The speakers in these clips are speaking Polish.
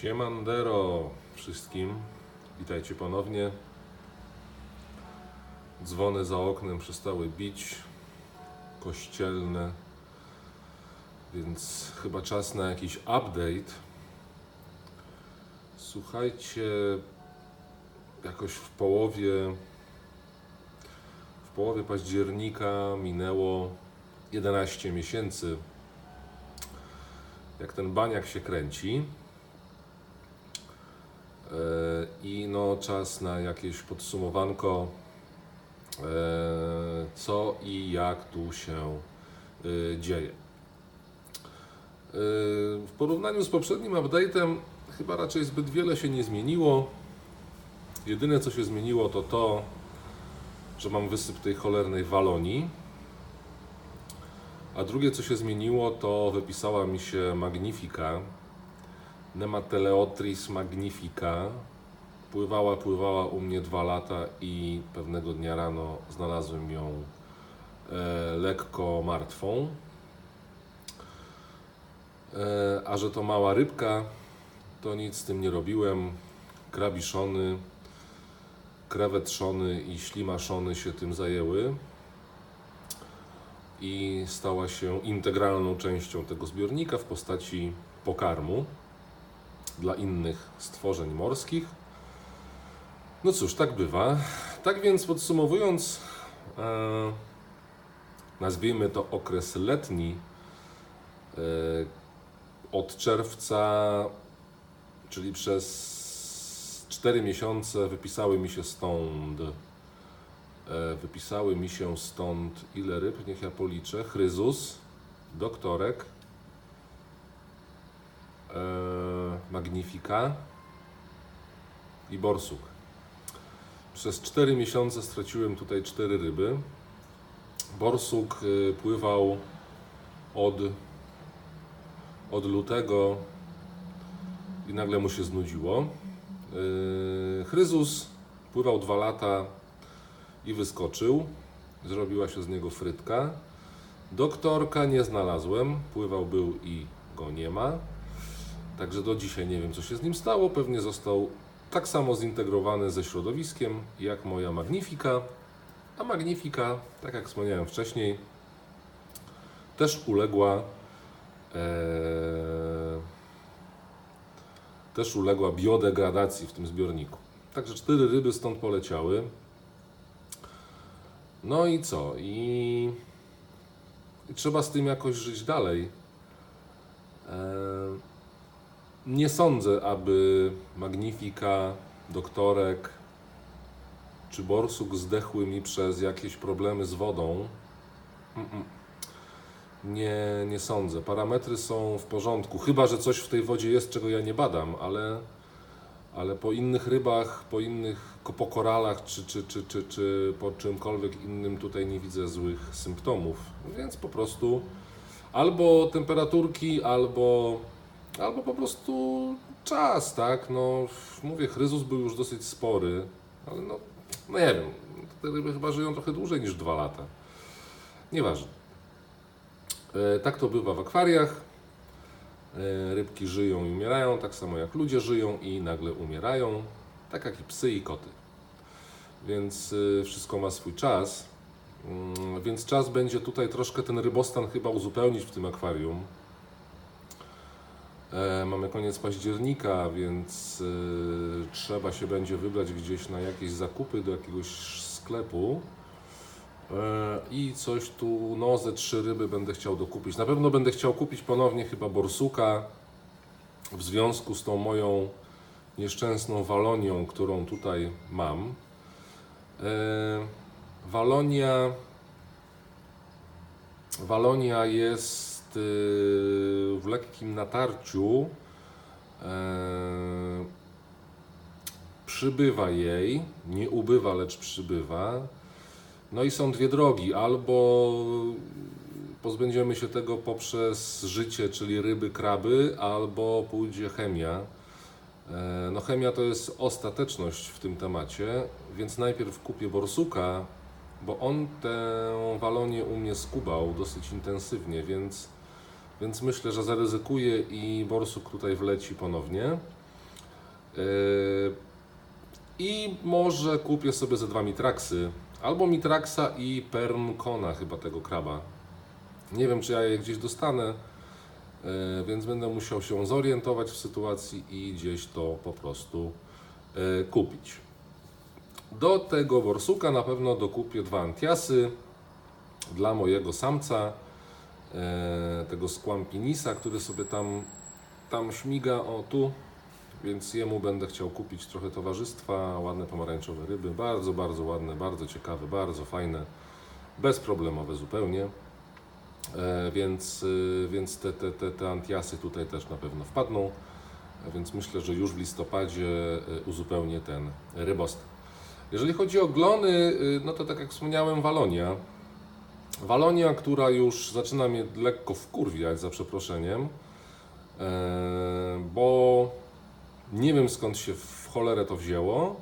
Siemandero wszystkim. Witajcie ponownie. Dzwony za oknem przestały bić. Kościelne. Więc chyba czas na jakiś update. Słuchajcie, jakoś w połowie w połowie października minęło 11 miesięcy jak ten baniak się kręci. E, I no czas na jakieś podsumowanko, e, co i jak tu się e, dzieje. W porównaniu z poprzednim update'em chyba raczej zbyt wiele się nie zmieniło. Jedyne co się zmieniło to to, że mam wysyp tej cholernej walonii. A drugie, co się zmieniło, to wypisała mi się Magnifica. Nemateleotris magnifica. Pływała, pływała u mnie dwa lata i pewnego dnia rano znalazłem ją e, lekko martwą. E, a że to mała rybka, to nic z tym nie robiłem. Krabiszony, krewetrzony i ślimaszony się tym zajęły i stała się integralną częścią tego zbiornika w postaci pokarmu dla innych stworzeń morskich. No cóż, tak bywa. Tak więc podsumowując, e, nazwijmy to okres letni. E, od czerwca, czyli przez 4 miesiące, wypisały mi się stąd E, Wypisały mi się stąd ile ryb, niech ja policzę. Chryzus, doktorek, e, Magnifika i borsuk. Przez 4 miesiące straciłem tutaj 4 ryby. Borsuk y, pływał od, od lutego i nagle mu się znudziło. Y, Chryzus pływał 2 lata i wyskoczył. Zrobiła się z niego frytka. Doktorka nie znalazłem, pływał był i go nie ma. Także do dzisiaj nie wiem, co się z nim stało. Pewnie został tak samo zintegrowany ze środowiskiem jak moja Magnifika. A Magnifika, tak jak wspomniałem wcześniej, też uległa e, też uległa biodegradacji w tym zbiorniku. Także cztery ryby stąd poleciały. No i co? I, i trzeba z tym jakoś żyć dalej. E, nie sądzę, aby Magnifika, Doktorek czy Borsuk zdechły mi przez jakieś problemy z wodą. Nie, nie sądzę. Parametry są w porządku, chyba że coś w tej wodzie jest, czego ja nie badam, ale ale po innych rybach, po innych, po koralach, czy, czy, czy, czy, czy po czymkolwiek innym tutaj nie widzę złych symptomów. Więc po prostu albo temperaturki, albo, albo po prostu czas, tak? No, mówię, chryzus był już dosyć spory, ale no, no nie wiem, te ryby chyba żyją trochę dłużej niż dwa lata. Nieważne. E, tak to bywa w akwariach. E, Rybki żyją i umierają, tak samo jak ludzie żyją i nagle umierają, tak jak i psy i koty. Więc y, wszystko ma swój czas. Mm, Więc czas będzie tutaj troszkę ten rybostan chyba uzupełnić w tym akwarium. E, Mamy koniec października, więc y, trzeba się będzie wybrać gdzieś na jakieś zakupy do jakiegoś sklepu. E, I coś tu, no ze trzy ryby będę chciał dokupić. Na pewno będę chciał kupić ponownie chyba borsuka w związku z tą moją nieszczęsną walonią, którą tutaj mam. E, Walonia, Walonia jest y, w lekkim natarciu. E, Przybywa jej, nie ubywa, lecz przybywa. No i są dwie drogi. Albo pozbędziemy się tego poprzez życie, czyli ryby, kraby, albo pójdzie chemia. E, No chemia to jest ostateczność w tym temacie, więc najpierw kupię borsuka, bo on tę walonię u mnie skubał dosyć intensywnie, więc, więc myślę, że zaryzykuję i borsuk tutaj wleci ponownie. I może kupię sobie ze dwa mitraksy. Albo mitraxa i pernkona chyba tego kraba. Nie wiem, czy ja je gdzieś dostanę, e, więc będę musiał się zorientować w sytuacji i gdzieś to po prostu e, kupić. Do tego borsuka na pewno dokupię dwa antiasy dla mojego samca, tego skłampinisa, który sobie tam, tam śmiga, o tu, więc jemu będę chciał kupić trochę towarzystwa, ładne pomarańczowe ryby, bardzo, bardzo ładne, bardzo ciekawe, bardzo fajne, bezproblemowe zupełnie. E, więc, y, więc te, te, te, te antiasy tutaj też na pewno wpadną. A Więc myślę, że już w listopadzie uzupełnię ten rybostan. Jeżeli chodzi o glony, y, no to tak jak wspomniałem, Walonia. Walonia, która już zaczyna mnie lekko wkurwiać, za przeproszeniem, e, bo nie wiem skąd się w cholerę to wzięło.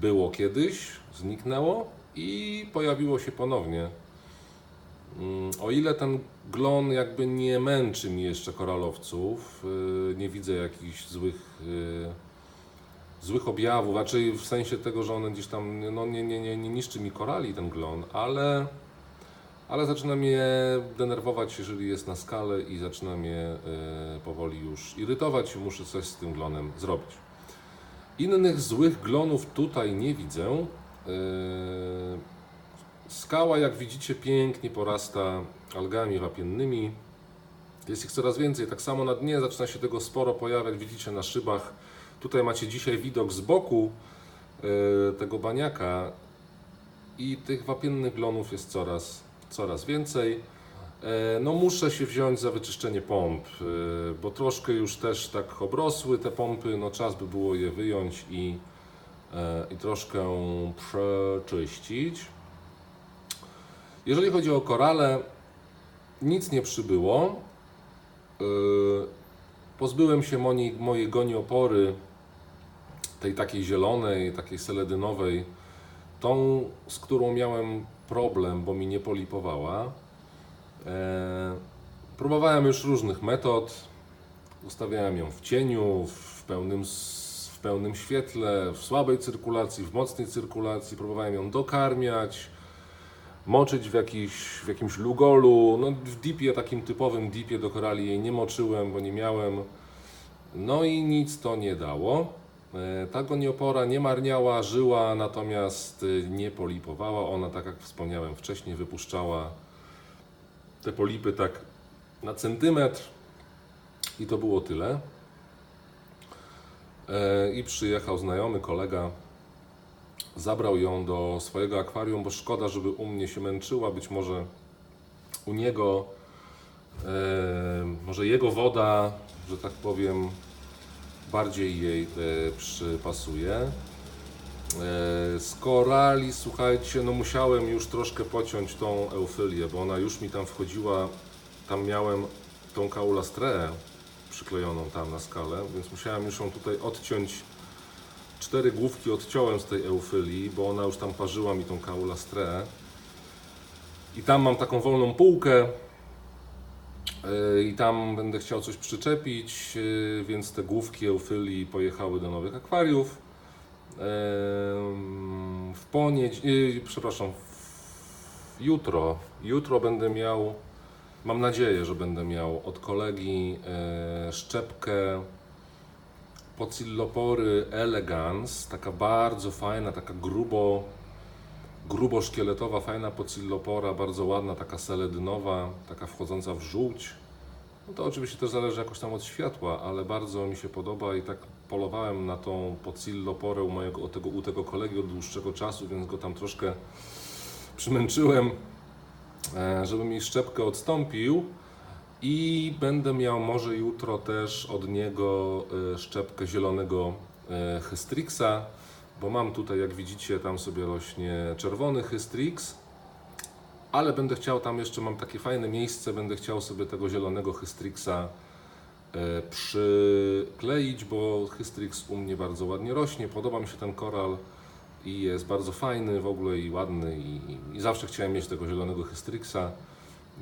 Było kiedyś, zniknęło i pojawiło się ponownie. Mm, O ile ten glon jakby nie męczy mi jeszcze koralowców, yy, nie widzę jakichś złych, yy, złych objawów, raczej w sensie tego, że one gdzieś tam no, nie, nie, nie, nie niszczy mi korali ten glon, ale, ale zaczyna mnie denerwować, jeżeli jest na skalę i zaczyna mnie yy, powoli już irytować muszę coś z tym glonem zrobić. Innych złych glonów tutaj nie widzę. Yy, Skała, jak widzicie, pięknie porasta algami wapiennymi. Jest ich coraz więcej. Tak samo na dnie zaczyna się tego sporo pojawiać. Widzicie na szybach. Tutaj macie dzisiaj widok z boku e, tego baniaka i tych wapiennych glonów jest coraz, coraz więcej. E, No muszę się wziąć za wyczyszczenie pomp, e, bo troszkę już też tak obrosły te pompy, no czas by było je wyjąć i, e, i troszkę przeczyścić. Jeżeli chodzi o korale, nic nie przybyło. Pozbyłem się mojej, mojej goniopory, tej takiej zielonej, takiej seledynowej, tą, z którą miałem problem, bo mi nie polipowała. E, Próbowałem już różnych metod. Ustawiałem ją w cieniu, w pełnym, w pełnym świetle, w słabej cyrkulacji, w mocnej cyrkulacji. Próbowałem ją dokarmiać moczyć w, jakiś, w jakimś lugolu. No, w dipie, takim typowym dipie do korali jej nie moczyłem, bo nie miałem. No i nic to nie dało. E, Ta goniopora nie marniała, żyła, natomiast y, nie polipowała. Ona, tak jak wspomniałem wcześniej, wypuszczała te polipy tak na centymetr i to było tyle. E, I przyjechał znajomy kolega, zabrał ją do swojego akwarium, bo szkoda, żeby u mnie się męczyła. Być może u niego, e, może jego woda, że tak powiem, bardziej jej e, przypasuje. E, z korali, słuchajcie, no musiałem już troszkę pociąć tą eufylię, bo ona już mi tam wchodziła. Tam miałem tą kaulastreę przyklejoną tam na skalę, więc musiałem już ją tutaj odciąć cztery główki odciąłem z tej eufylii, bo ona już tam parzyła mi tą kaulastreę. I tam mam taką wolną półkę. Yy, I tam będę chciał coś przyczepić, yy, więc te główki eufylii pojechały do nowych akwariów. Yy, W poniedziałek, przepraszam, w- jutro, jutro będę miał, mam nadzieję, że będę miał od kolegi szczepkę Pocillopory elegans, taka bardzo fajna, taka grubo, grubo szkieletowa, fajna pocillopora, bardzo ładna, taka seledynowa, taka wchodząca w żółć. No to oczywiście też zależy jakoś tam od światła, ale bardzo mi się podoba i tak polowałem na tą pocilloporę u, mojego, u, tego, u tego kolegi od dłuższego czasu, więc go tam troszkę przymęczyłem, e, żeby mi szczepkę odstąpił. I będę miał może jutro też od niego e, szczepkę zielonego e, Hystrixa, bo mam tutaj, jak widzicie, tam sobie rośnie czerwony Hystrix, ale będę chciał tam jeszcze, mam takie fajne miejsce, będę chciał sobie tego zielonego Hystrixa e, przykleić, bo Hystrix u mnie bardzo ładnie rośnie, podoba mi się ten koral i jest bardzo fajny w ogóle i ładny i, i, zawsze chciałem mieć tego zielonego Hystrixa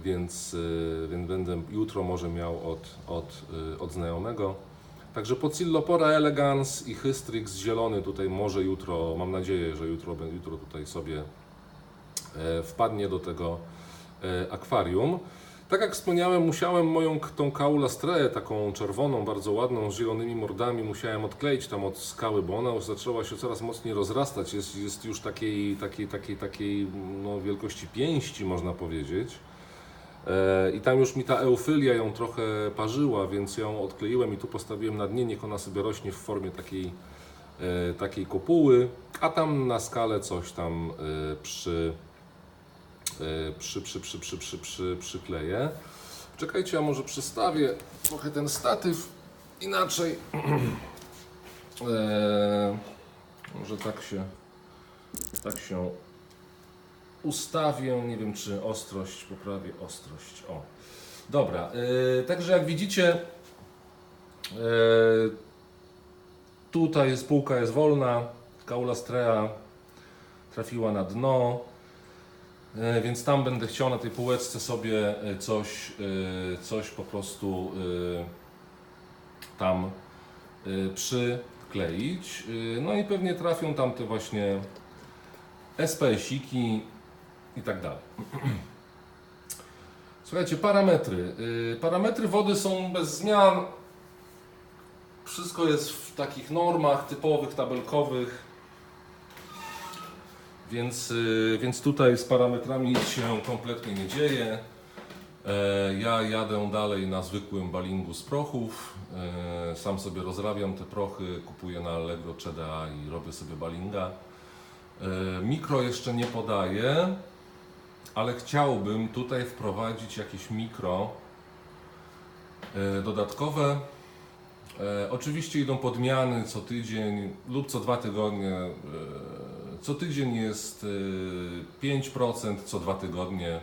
więc, y, więc będę jutro może miał od, od, y, od znajomego. Także Pocillopora elegans i Hystrix zielony tutaj może jutro, mam nadzieję, że jutro, jutro tutaj sobie e, wpadnie do tego e, akwarium. Tak jak wspomniałem, musiałem moją tą kaulastreę, taką czerwoną, bardzo ładną, z zielonymi mordami, musiałem odkleić tam od skały, bo ona już zaczęła się coraz mocniej rozrastać. Jest, jest już takiej, takiej, takiej, takiej no, wielkości pięści, można powiedzieć. E, I tam już mi ta eufilia ją trochę parzyła, więc ją odkleiłem i tu postawiłem na dnie, niech ona sobie rośnie w formie takiej, e, takiej kopuły, a tam na skalę coś tam e, przy, przy, przy, przy, przy, przy, przy, przykleję. Czekajcie, ja może przystawię trochę ten statyw inaczej. E, może tak się, tak się ustawię. Nie wiem, czy ostrość, poprawię ostrość. O, dobra. e, także jak widzicie, e, tutaj jest półka jest wolna. Kaulastrea trafiła na dno. E, Więc tam będę chciał na tej półeczce sobie e, coś, e, coś po prostu e, tam e, przykleić. E, No i pewnie trafią tam te właśnie SPS-iki i tak dalej. Słuchajcie, parametry. E, Parametry wody są bez zmian. Wszystko jest w takich normach typowych, tabelkowych. Więc, y, więc tutaj z parametrami nic się kompletnie nie dzieje. E, Ja jadę dalej na zwykłym balingu z prochów. E, Sam sobie rozrabiam te prochy, kupuję na Allegro CDA i robię sobie balinga. E, Mikro jeszcze nie podaję, ale chciałbym tutaj wprowadzić jakieś mikro e, dodatkowe. E, Oczywiście idą podmiany co tydzień lub co dwa tygodnie. E, Co tydzień jest e, 5%, co dwa tygodnie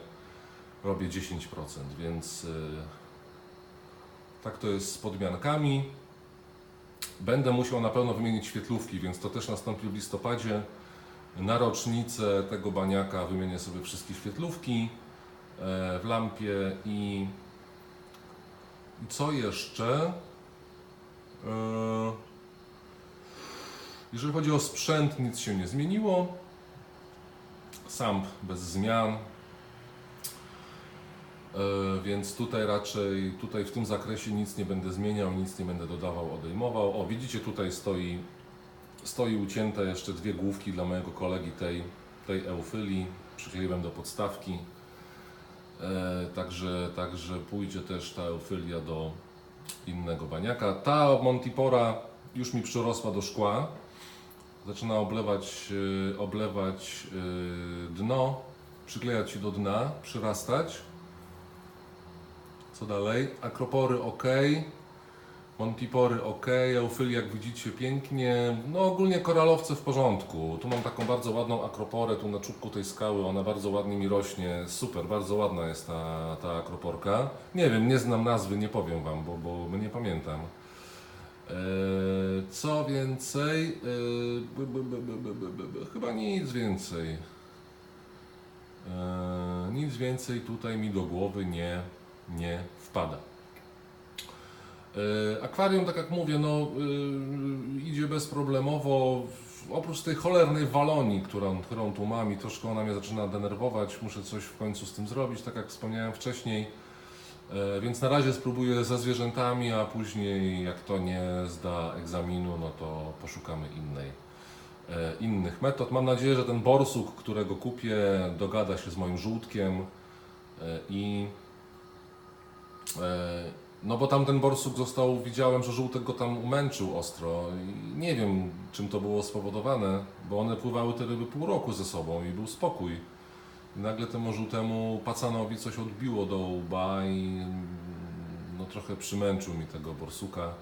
robię 10%, więc tak to jest z podmiankami. Będę musiał na pewno wymienić świetlówki, więc to też nastąpi w listopadzie. Na rocznicę tego baniaka wymienię sobie wszystkie świetlówki e, w lampie i, co jeszcze? E, Jeżeli chodzi o sprzęt, nic się nie zmieniło. Samp bez zmian. E, Więc tutaj raczej, tutaj w tym zakresie nic nie będę zmieniał, nic nie będę dodawał, odejmował. O, widzicie, tutaj stoi, stoi ucięte jeszcze dwie główki dla mojego kolegi tej, tej eufylii. Przykleiłem do podstawki. E, Także, także pójdzie też ta eufylia do innego baniaka. Ta Montipora już mi przyrosła do szkła. Zaczyna oblewać, y, oblewać y, dno, przyklejać się do dna, przyrastać. Co dalej? Akropory ok, Montipory ok, Eufyl jak widzicie pięknie, no ogólnie koralowce w porządku. Tu mam taką bardzo ładną akroporę, tu na czubku tej skały, ona bardzo ładnie mi rośnie, super, bardzo ładna jest ta, ta akroporka. Nie wiem, nie znam nazwy, nie powiem Wam, bo, bo nie pamiętam. E, co więcej, e, chyba nic więcej. E, nic więcej tutaj mi do głowy nie, nie wpada. E, Akwarium, tak jak mówię, no, y, idzie bezproblemowo. Oprócz tej cholernej walonii, którą, którą tu mam i troszkę ona mnie zaczyna denerwować, muszę coś w końcu z tym zrobić, tak jak wspomniałem wcześniej. E, Więc na razie spróbuję ze zwierzętami, a później jak to nie zda egzaminu, no to poszukamy innej, e, innych metod. Mam nadzieję, że ten borsuk, którego kupię, dogada się z moim żółtkiem e, i e, no bo tamten borsuk został, widziałem, że żółtek go tam umęczył ostro i nie wiem czym to było spowodowane, bo one pływały te ryby pół roku ze sobą i był spokój. I nagle temu żółtemu pacanowi coś odbiło do łba i no trochę przymęczył mi tego borsuka.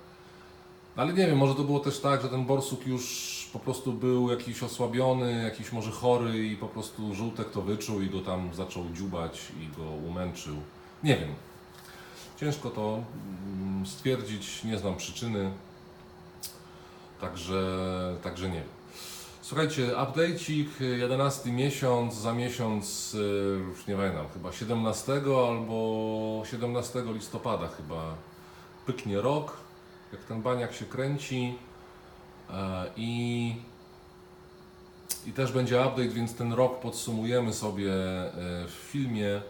Ale nie wiem, może to było też tak, że ten borsuk już po prostu był jakiś osłabiony, jakiś może chory i po prostu żółtek to wyczuł i go tam zaczął dziubać i go umęczył. Nie wiem. Ciężko to mm, stwierdzić, nie znam przyczyny. Także, także nie wiem. Słuchajcie, update'ik, 11 miesiąc, za miesiąc, y, już nie pamiętam, chyba 17 albo 17 listopada chyba pyknie rok. jak ten baniak się kręci e, i, i też będzie update, więc ten rok podsumujemy sobie e, w filmie.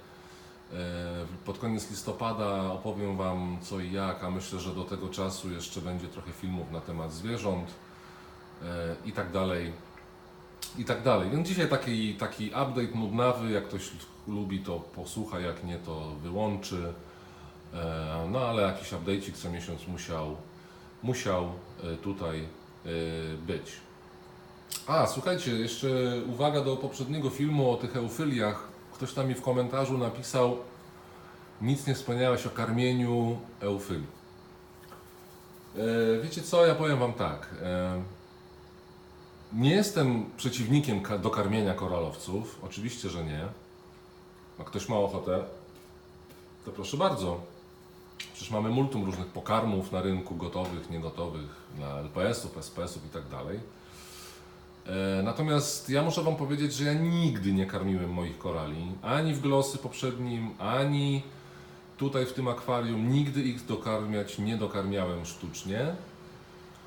E, Pod koniec listopada opowiem Wam co i jak, a myślę, że do tego czasu jeszcze będzie trochę filmów na temat zwierząt e, i tak dalej. I tak dalej. Więc dzisiaj taki, taki update nudnawy, jak ktoś lubi to posłucha, jak nie to wyłączy. E, No ale jakiś update'ik co miesiąc musiał, musiał tutaj być. A, słuchajcie, jeszcze uwaga do poprzedniego filmu o tych eufyliach. Ktoś tam mi w komentarzu napisał, nic nie wspomniałeś o karmieniu eufylii. E, Wiecie co, ja powiem Wam tak. e, Nie jestem przeciwnikiem do karmienia koralowców, oczywiście, że nie. A ktoś ma ochotę, to proszę bardzo. Przecież mamy multum różnych pokarmów na rynku, gotowych, niegotowych, dla LPS-ów, SPS-ów i tak dalej. E, Natomiast ja muszę Wam powiedzieć, że ja nigdy nie karmiłem moich korali, ani w glosy poprzednim, ani tutaj w tym akwarium. Nigdy ich dokarmiać nie dokarmiałem sztucznie.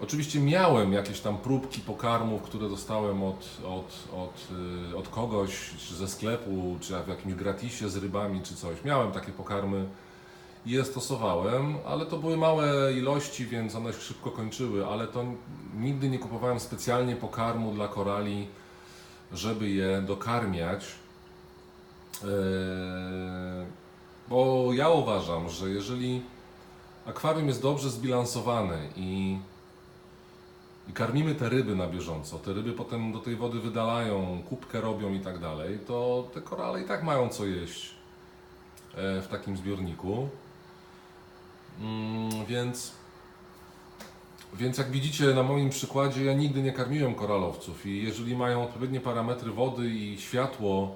Oczywiście miałem jakieś tam próbki pokarmów, które dostałem od, od, od, y, od kogoś, ze sklepu, czy w jakimś gratisie z rybami, czy coś. Miałem takie pokarmy je stosowałem, ale to były małe ilości, więc one się szybko kończyły, ale to nigdy nie kupowałem specjalnie pokarmu dla korali, żeby je dokarmiać. Eee, bo ja uważam, że jeżeli akwarium jest dobrze zbilansowane i, i karmimy te ryby na bieżąco, te ryby potem do tej wody wydalają, kubkę robią i tak dalej, to te korale i tak mają co jeść e, w takim zbiorniku. Mm, więc, więc jak widzicie na moim przykładzie, ja nigdy nie karmiłem koralowców i jeżeli mają odpowiednie parametry wody i światło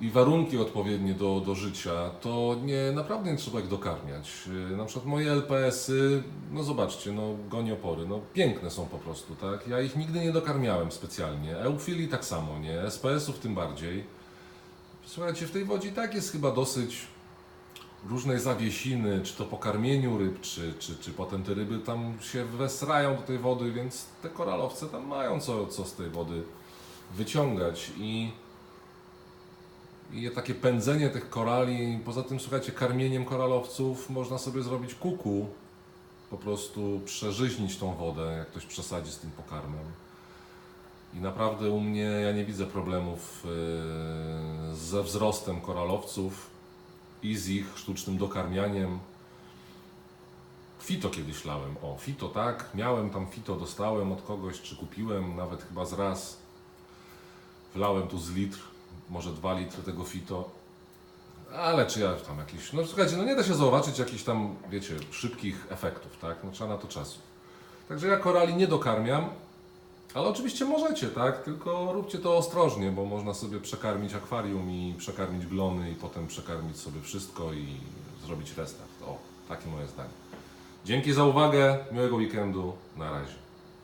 i warunki odpowiednie do, do życia, to nie, naprawdę nie trzeba ich dokarmiać. Yy, Na przykład moje LPS-y, no zobaczcie, no goniopory, no piękne są po prostu, tak? Ja ich nigdy nie dokarmiałem specjalnie. Eufilii tak samo, nie? SPS-ów tym bardziej. Słuchajcie, w tej wodzie tak jest chyba dosyć różnej zawiesiny, czy to po karmieniu ryb, czy, czy, czy potem te ryby tam się wesrają do tej wody, więc te koralowce tam mają co, co z tej wody wyciągać i, i takie pędzenie tych korali, poza tym słuchajcie, karmieniem koralowców można sobie zrobić kuku, po prostu przeżyźnić tą wodę, jak ktoś przesadzi z tym pokarmem. I naprawdę u mnie ja nie widzę problemów yy, ze wzrostem koralowców i z ich sztucznym dokarmianiem. Fito kiedyś lałem. O, fito tak, miałem tam fito, dostałem od kogoś, czy kupiłem, nawet chyba z raz. Wlałem tu z litr, może dwa litry tego fito. Ale czy ja tam jakiś. No słuchajcie, no nie da się zobaczyć jakichś tam, wiecie, szybkich efektów, tak? No trzeba na to czasu. Także ja korali nie dokarmiam, ale oczywiście możecie, tak? Tylko róbcie to ostrożnie, bo można sobie przekarmić akwarium i przekarmić glony i potem przekarmić sobie wszystko i zrobić restart. O, takie moje zdanie. Dzięki za uwagę, miłego weekendu, na razie.